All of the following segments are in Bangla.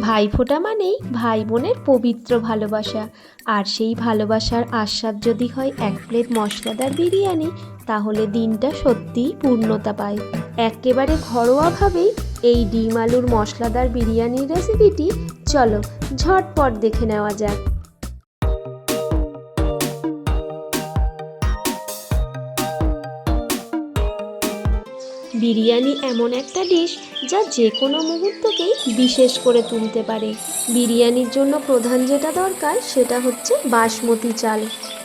ভাইফোঁটা মানেই ভাই বোনের পবিত্র ভালোবাসা। আর সেই ভালোবাসার আস্বাদ যদি হয় এক প্লেট মশলাদার বিরিয়ানি, তাহলে দিনটা সত্যিই পূর্ণতা পায়। একেবারে ঘরোয়াভাবেই এই ডিম আলুর মশলাদার বিরিয়ানির রেসিপিটি চলো ঝটপট দেখে নেওয়া যাক। বিরিয়ানি এমন একটা ডিশ যা যে কোনো মুহূর্তকেই বিশেষ করে তুলতে পারে। বিরিয়ানির জন্য প্রধান যেটা দরকার, সেটা হচ্ছে বাসমতি চাল।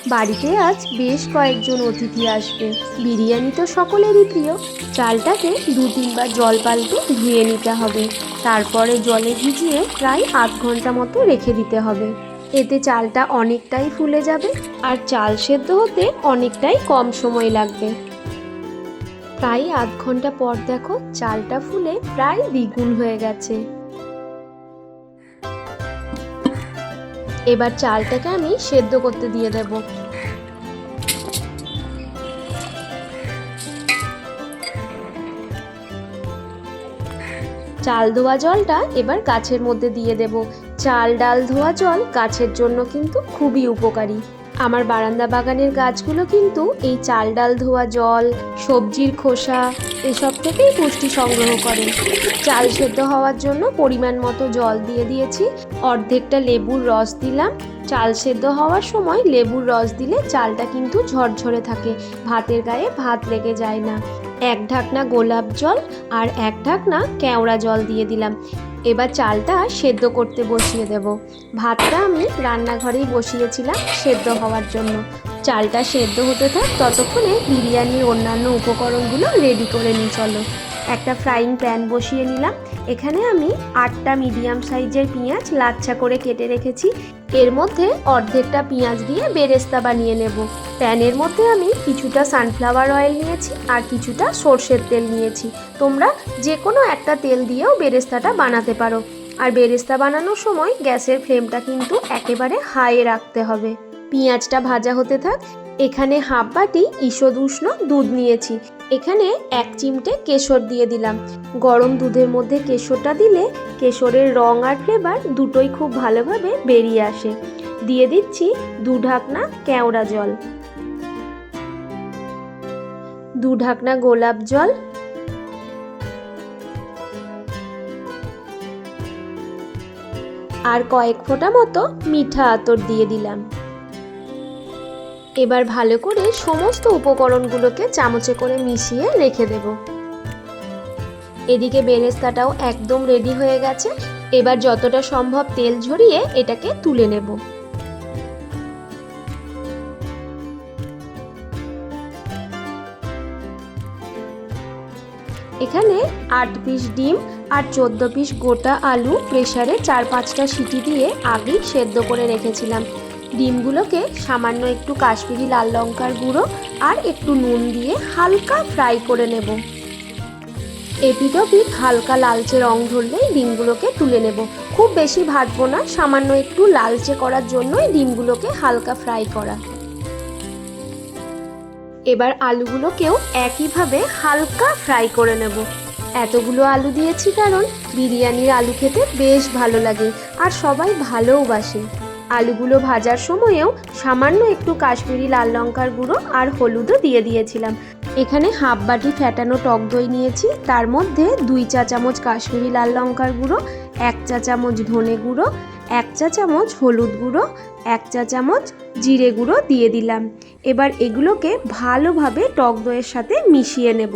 বাড়িতে আজ বেশ কয়েকজন অতিথি আসবে। বিরিয়ানি তো সকলেরই প্রিয়। চালটাকে দু তিনবার জল পাল্টে ধুয়ে নিতে হবে। তারপরে জলে ভিজিয়ে প্রায় আধ ঘণ্টা মতো রেখে দিতে হবে। এতে চালটা অনেকটাই ফুলে যাবে আর চাল সেদ্ধ হতে অনেকটাই কম সময় লাগবে। প্রায় আধ ঘণ্টা পর দেখো চালটা ফুলে প্রায় দ্বিগুণ হয়ে গেছে। এবার চালটাকে আমি সেদ্ধ করতে দিয়ে দেব। চাল ধোয়া জলটা এবার গাছের মধ্যে দিয়ে দেব। চাল ডাল ধোয়া জল গাছের জন্য কিন্তু খুবই উপকারী। আমার বারান্দা বাগানের গাছগুলো কিন্তু এই চাল ডাল ধোয়া জল সবজির খোসা, এসব থেকেই পুষ্টি সংগ্রহ করে। চাল সেদ্ধ হওয়ার জন্য পরিমাণ মতো জল দিয়ে দিয়েছি, অর্ধেকটা লেবুর রস দিলাম। চাল সেদ্ধ হওয়ার সময় লেবুর রস দিলে চালটা কিন্তু ঝরঝরে থাকে, ভাতের গায়ে ভাত লেগে যায় না। এক ঢাকনা গোলাপ জল আর এক ঢাকনা কেওড়া জল দিয়ে দিলাম। এবার চালটা সেদ্ধ করতে বসিয়ে দেব। ভাতটা আমি রান্নাঘরেই বসিয়েছিলাম সেদ্ধ হওয়ার জন্য। চালটা সেদ্ধ হতে থাক, ততক্ষণে বিরিয়ানির অন্যান্য উপকরণগুলো রেডি করে নিয়ে চলো। একটা ফ্রাইং প্যান বসিয়ে নিলাম। এখানে আমি আটটা মিডিয়াম সাইজের পেঁয়াজ লাচ্ছা করে কেটে রেখেছি। এর মধ্যে অর্ধেকটা পেঁয়াজ দিয়ে বেরেস্তা বানিয়ে নেব। প্যানের মধ্যে আমি কিছুটা সানফ্লাওয়ার অয়েল নিয়েছি আর কিছুটা সর্ষের তেল নিয়েছি। তোমরা যে কোনো একটা তেল দিয়েও বেরেস্তাটা বানাতে পারো। আর বেরেস্তা বানানোর সময় গ্যাসের ফ্লেমটা কিন্তু একেবারে হাইয়ে রাখতে হবে। পেঁয়াজটা ভাজা হতে থাক। এখানে হাফ বাটি ঈষদ উষ্ণ দুধ নিয়েছি। এখানে এক চিমটে কেশর দিয়ে দিলাম। গরম দুধের মধ্যে কেশরটা দিলে কেশরের রং আর ফ্লেভার দুটোই খুব ভালোভাবে বেরিয়ে আসে। দিয়ে দিচ্ছি দু ঢাকনা কেওড়া জল। দু ঢাকনা গোলাপ জল। আর কয়েক ফোঁটা মতো মিঠা আতর দিয়ে দিলাম। এবার ভালো করে সমস্ত উপকরণগুলোকে চামচে করে মিশিয়ে রেখে দেব। এদিকে বেরেস্তাটাও একদম রেডি হয়ে গেছে। এবার যতটা সম্ভব তেল ঝরিয়ে এটাকে তুলে নেব। এখানে আট পিস ডিম আর চোদ্দ পিস গোটা আলু প্রেসারে চার পাঁচটা সিটি দিয়ে আগেই সেদ্ধ করে রেখেছিলাম। ডিমগুলোকে সামান্য একটু কাশ্মীরি লাল লঙ্কার গুঁড়ো আর একটু নুন দিয়ে হালকা ফ্রাই করে নেব। এপিটপিট হালকা লালচে রং ধরলেই ডিমগুলোকে তুলে নেব। খুব বেশি ভাজবো না, সামান্য একটু লালচে করার জন্যই ডিমগুলোকে হালকা ফ্রাই করা। এবার আলুগুলোকেও একইভাবে হালকা ফ্রাই করে নেব। এতগুলো আলু দিয়েছি কারণ বিরিয়ানির আলু খেতে বেশ ভালো লাগে আর সবাই ভালোও-বাসে আলুগুলো ভাজার সময়েও সামান্য একটু কাশ্মীরি লাল লঙ্কার গুঁড়ো আর হলুদও দিয়ে দিয়েছিলাম। এখানে হাফ বাটি ফ্যাটানো টক দই নিয়েছি। তার মধ্যে দুই চা চামচ কাশ্মীরি লাল লঙ্কার গুঁড়ো, এক চা চামচ ধনে গুঁড়ো, এক চা চামচ হলুদ গুঁড়ো, এক চা চামচ জিরে গুঁড়ো দিয়ে দিলাম। এবার এগুলোকে ভালোভাবে টক দইয়ের সাথে মিশিয়ে নেব।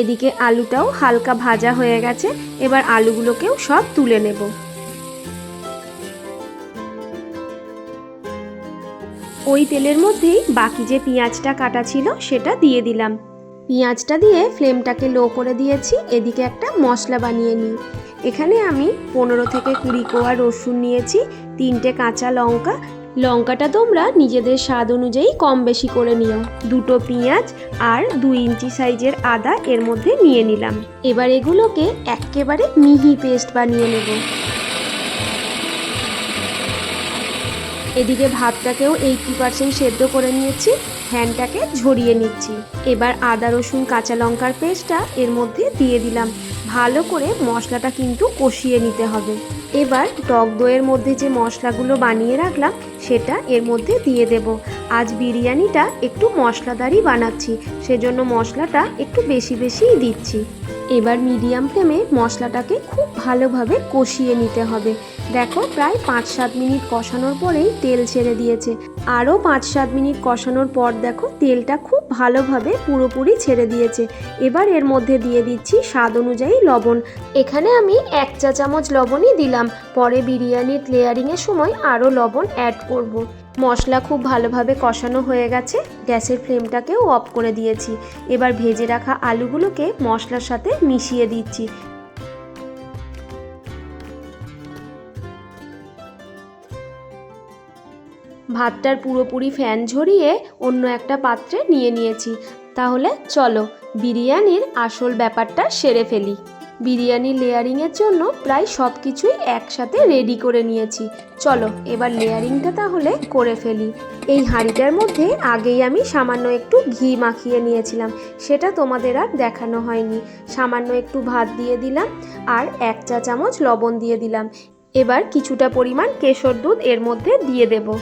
এদিকে আলুটাও হালকা ভাজা হয়ে গেছে, এবার আলুগুলোকেও সব তুলে নেব। ওই তেলের মধ্যেই বাকি যে পেঁয়াজটা কাটা ছিল, সেটা দিয়ে দিলাম। পেঁয়াজটা দিয়ে ফ্লেমটাকে লো করে দিয়েছি, এদিকে একটা মশলা বানিয়ে নিই। এখানে আমি পনেরো থেকে কুড়ি কোয়া রসুন নিয়েছি, তিনটে কাঁচা লঙ্কা লঙ্কাটা তোমরা নিজেদের স্বাদ অনুযায়ী কম বেশি করে নিও। দুটো পেঁয়াজ আর দুই ইঞ্চি সাইজের আদা এর মধ্যে নিয়ে নিলাম। এবার এগুলোকে একেবারে মিহি পেস্ট বানিয়ে নেব। এদিকে ভাতটাকেও এইটটি পার্সেন্ট সেদ্ধ করে নিয়েছি ফ্যানটাকে ঝরিয়ে নিচ্ছি। এবার আদা, রসুন, কাঁচা লঙ্কার পেস্টটা এর মধ্যে দিয়ে দিলাম। ভালো করে মশলাটা কিন্তু কষিয়ে নিতে হবে। এবার টক দইয়ের মধ্যে যে মশলাগুলো বানিয়ে রাখলাম সেটা এর মধ্যে দিয়ে দেব। আজ বিরিয়ানিটা একটু মশলাদারই বানাচ্ছি, সেজন্য মশলাটা একটু বেশি বেশিই দিচ্ছি। এবার মিডিয়াম ফ্লেমে মশলাটাকে খুব ভালোভাবে কষিয়ে নিতে হবে। দেখো, প্রায় পাঁচ সাত মিনিট কষানোর পরেই তেল ছেড়ে দিয়েছে। আরও পাঁচ সাত মিনিট কষানোর পর দেখো, তেলটা খুব ভালোভাবে পুরোপুরি ছেড়ে দিয়েছে। এবার এর মধ্যে দিয়ে দিচ্ছি স্বাদ অনুযায়ী লবণ। এখানে আমি এক চা চামচ লবণই দিলাম। পরে বিরিয়ানির লেয়ারিংয়ের সময় আরও লবণ অ্যাড করব। মশলা খুব ভালোভাবে কষানো হয়ে গেছে। গ্যাসের ফ্লেমটাকেও অফ করে দিয়েছি। এবার ভেজে রাখা আলুগুলোকে মশলার সাথে মিশিয়ে দিচ্ছি। ভাতটার পুরোপুরি ফ্যান ঝরিয়ে অন্য একটা পাত্রে নিয়ে নিয়েছি। তাহলে চলো, বিরিয়ানির আসল ব্যাপারটা সেরে ফেলি। বিরিয়ানি লেয়ারিংয়ের জন্য প্রায় সব কিছুই একসাথে রেডি করে নিয়েছি। চলো, এবার লেয়ারিংটা তাহলে করে ফেলি। এই হাঁড়িটার মধ্যে আগেই আমি সামান্য একটু ঘি মাখিয়ে নিয়েছিলাম। সেটা তোমাদের আর দেখানো হয়নি। সামান্য একটু ভাত দিয়ে দিলাম আর এক চা চামচ লবণ দিয়ে দিলাম। এবার কিছুটা পরিমাণ কেশর দুধ এর মধ্যে দিয়ে দেবো।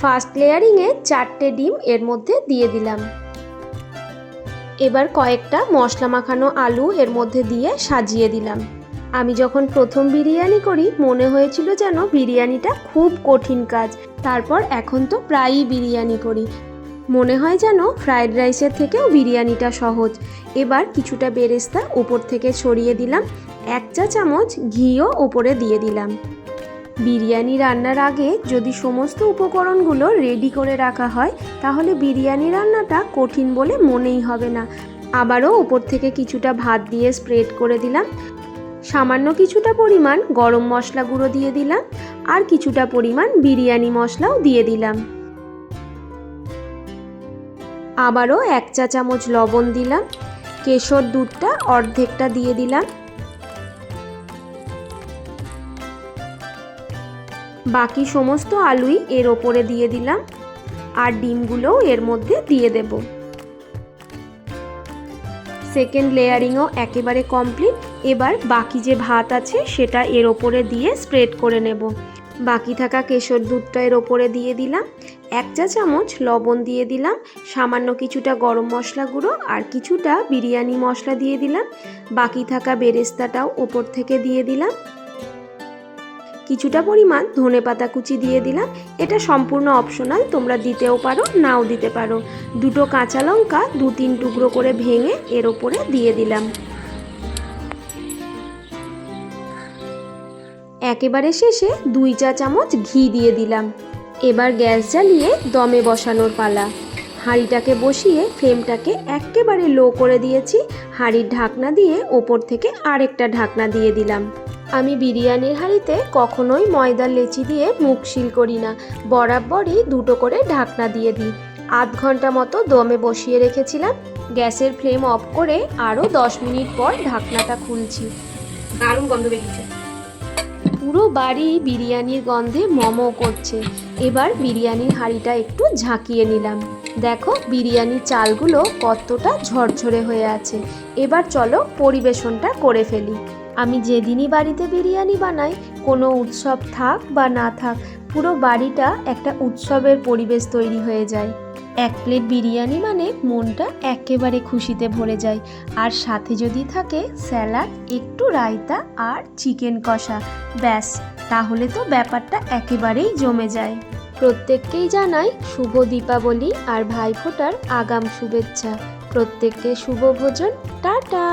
ফার্স্ট লেয়ারিংয়ে চারটে ডিম এর মধ্যে দিয়ে দিলাম। এবার কয়েকটা মশলা মাখানো আলু এর মধ্যে দিয়ে সাজিয়ে দিলাম। আমি যখন প্রথম বিরিয়ানি করি, মনে হয়েছিল যেন বিরিয়ানিটা খুব কঠিন কাজ। তারপর এখন তো প্রায়ই বিরিয়ানি করি। মনে হয় যেন ফ্রায়েড রাইসের থেকেও বিরিয়ানিটা সহজ। এবার কিছুটা বেরেস্তা উপর থেকে ছড়িয়ে দিলাম। এক চা চামচ ঘিও ওপরে দিয়ে দিলাম। বিরিয়ানি রান্নার আগে যদি সমস্ত উপকরণগুলো রেডি করে রাখা হয়, তাহলে বিরিয়ানি রান্নাটা কঠিন বলে মনেই হবে না। আবারও ওপর থেকে কিছুটা ভাত দিয়ে স্প্রেড করে দিলাম। সামান্য কিছুটা পরিমাণ গরম মশলা গুঁড়ো দিয়ে দিলাম আর কিছুটা পরিমাণ বিরিয়ানি মশলাও দিয়ে দিলাম। আবারও এক চা চামচ লবণ দিলাম। কেশর দুধটা অর্ধেকটা দিয়ে দিলাম। বাকি সমস্ত আলুই এর ওপরে দিয়ে দিলাম আর ডিমগুলোও এর মধ্যে দিয়ে দেব। সেকেন্ড লেয়ারিংও একেবারে কমপ্লিট এবার বাকি যে ভাত আছে সেটা এর ওপরে দিয়ে স্প্রেড করে নেব। বাকি থাকা কেশর দুধটা এর ওপরে দিয়ে দিলাম। এক চা চামচ লবণ দিয়ে দিলাম। সামান্য কিছুটা গরম মশলা গুঁড়ো আর কিছুটা বিরিয়ানি মশলা দিয়ে দিলাম। বাকি থাকা বেরেস্তাটাও ওপর থেকে দিয়ে দিলাম। কিছুটা পরিমাণ ধনে পাতা কুচি দিয়ে দিলাম। এটা সম্পূর্ণ অপশনাল তোমরা দিতেও পারো, নাও দিতে পারো। দুটো কাঁচা লঙ্কা দু তিন টুকরো করে ভেঙে এর ওপরে দিয়ে দিলাম। একেবারে শেষে দুই চা চামচ ঘি দিয়ে দিলাম। এবার গ্যাস জ্বালিয়ে দমে বসানোর পালা। হাঁড়িটাকে বসিয়ে ফ্লেমটাকে একেবারে লো করে দিয়েছি। হাঁড়ির ঢাকনা দিয়ে ওপর থেকে আরেকটা ঢাকনা দিয়ে দিলাম। আমি বিরিয়ানির হাঁড়িতে কখনোই ময়দার লেচি দিয়ে মুখ শিল করি না। বরাবরই দুটো করে ঢাকনা দিয়ে দিই। আধ ঘণ্টা মতো দমে বসিয়ে রেখেছিলাম। গ্যাসের ফ্লেম অফ করে আরও দশ মিনিট পর ঢাকনাটা খুলছি। দারুণ গন্ধ বেরিয়েছে। পুরো বাড়ি বিরিয়ানির গন্ধে মমো করছে। এবার বিরিয়ানির হাঁড়িটা একটু ঝাঁকিয়ে নিলাম। দেখো বিরিয়ানির চালগুলো কতটা ঝরঝরে হয়ে আছে। এবার চলো পরিবেশনটা করে ফেলি। আমি যেদিনই বাড়িতে বিরিয়ানি বানাই, কোনো উৎসব থাক বা না থাক, পুরো বাড়িটা একটা উৎসবের পরিবেশ তৈরি হয়ে যায়। এক প্লেট বিরিয়ানি মানে মনটা একেবারে খুশিতে ভরে যায়। আর সাথে যদি থাকে স্যালাড, একটু রায়তা আর চিকেন কষা। ব্যাস, তাহলে তো ব্যাপারটা একেবারেই জমে যায়। প্রত্যেককেই জানাই শুভ দীপাবলি আর ভাইফোঁটার আগাম শুভেচ্ছা। প্রত্যেককে শুভ ভোজন। টাটা!